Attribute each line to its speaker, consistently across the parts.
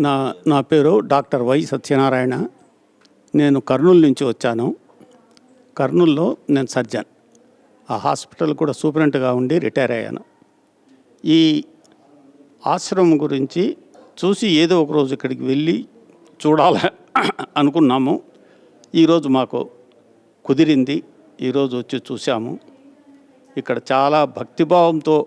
Speaker 1: నా నా పేరు డాక్టర్ వై సత్యనారాయణ. నేను కర్నూలు నుంచి వచ్చాను. కర్నూలులో నేను సర్జన్. ఆ హాస్పిటల్ కూడా సూపరింట్గా ఉండి రిటైర్ అయ్యాను. ఈ ఆశ్రమం గురించి చూసి ఏదో ఒక రోజు ఇక్కడికి వెళ్ళి చూడాలి అనుకున్నాము. ఈరోజు మాకు కుదిరింది. ఈరోజు వచ్చి చూసాము ఇక్కడ చాలా భక్తిభావంతో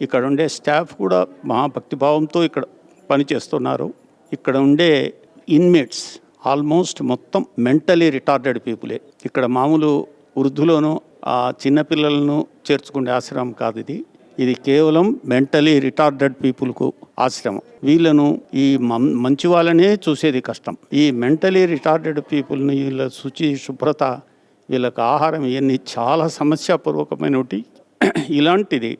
Speaker 1: ఇక్కడ ఉండే స్టాఫ్ కూడా మహా భక్తిభావంతో ఇక్కడ పనిచేస్తున్నారు. ఇక్కడ ఉండే ఇన్మేట్స్ ఆల్మోస్ట్ మొత్తం మెంటలీ రిటార్డెడ్ పీపులే ఇక్కడ మామూలు వృద్ధులను ఆ చిన్నపిల్లలను చేర్చుకునే ఆశ్రమం కాదు ఇది. ఇది కేవలం మెంటలీ రిటార్డెడ్ పీపుల్కు ఆశ్రమం. వీళ్ళను ఈ మం- మంచి వాళ్ళనే చూసేది కష్టం. ఈ మెంటలీ రిటార్డెడ్ పీపుల్ని వీళ్ళ శుచి శుభ్రత వీళ్ళకి ఆహారం ఇవన్నీ చాలా సమస్యాపూర్వకమైనటి. ఇలాంటిది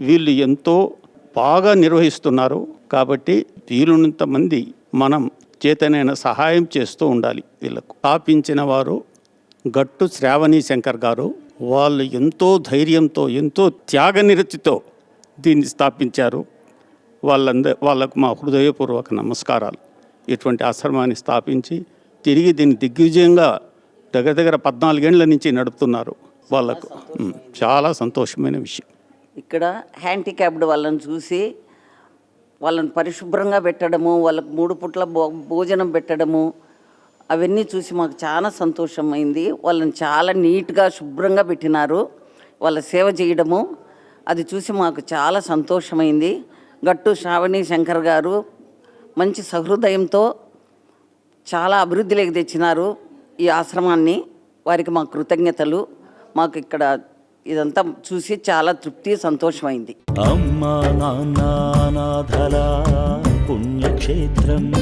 Speaker 1: వీళ్ళు ఎంతో బాగా నిర్వహిస్తున్నారు. కాబట్టి వీలున్నంత మంది మనం చేతనైన సహాయం చేస్తూ ఉండాలి వీళ్ళకు. స్థాపించిన వారు గట్టు శ్రావణి శంకర్ గారు వాళ్ళు ఎంతో ధైర్యంతో ఎంతో త్యాగనిరతితో దీన్ని స్థాపించారు. వాళ్ళంద వాళ్ళకు మా హృదయపూర్వక నమస్కారాలు. ఇటువంటి ఆశ్రమాన్ని స్థాపించి తిరిగి దీన్ని దిగ్విజయంగా దగ్గర దగ్గర పద్నాలుగేళ్ళ నుంచి నడుపుతున్నారు వాళ్ళకు. చాలా సంతోషమైన విషయం.
Speaker 2: ఇక్కడ హ్యాండిక్యాప్డ్ వాళ్ళని చూసి వాళ్ళని పరిశుభ్రంగా పెట్టడము వాళ్ళకు మూడు పుట్ల భో భోజనం పెట్టడము అవన్నీ చూసి మాకు చాలా సంతోషమైంది. వాళ్ళని చాలా నీట్గా శుభ్రంగా పెట్టినారు. వాళ్ళ సేవ చేయడము అది చూసి మాకు చాలా సంతోషమైంది. గట్టు శ్రావణి శంకర్ గారు మంచి సహృదయంతో చాలా అభివృద్ధిలోకి తెచ్చినారు ఈ ఆశ్రమాన్ని. వారికి మా కృతజ్ఞతలు. మాకు ఇక్కడ ఇదంతా చూసి చాలా తృప్తి సంతోషమైంది.
Speaker 3: అమ్మా నాన్న పుణ్యక్షేత్రం.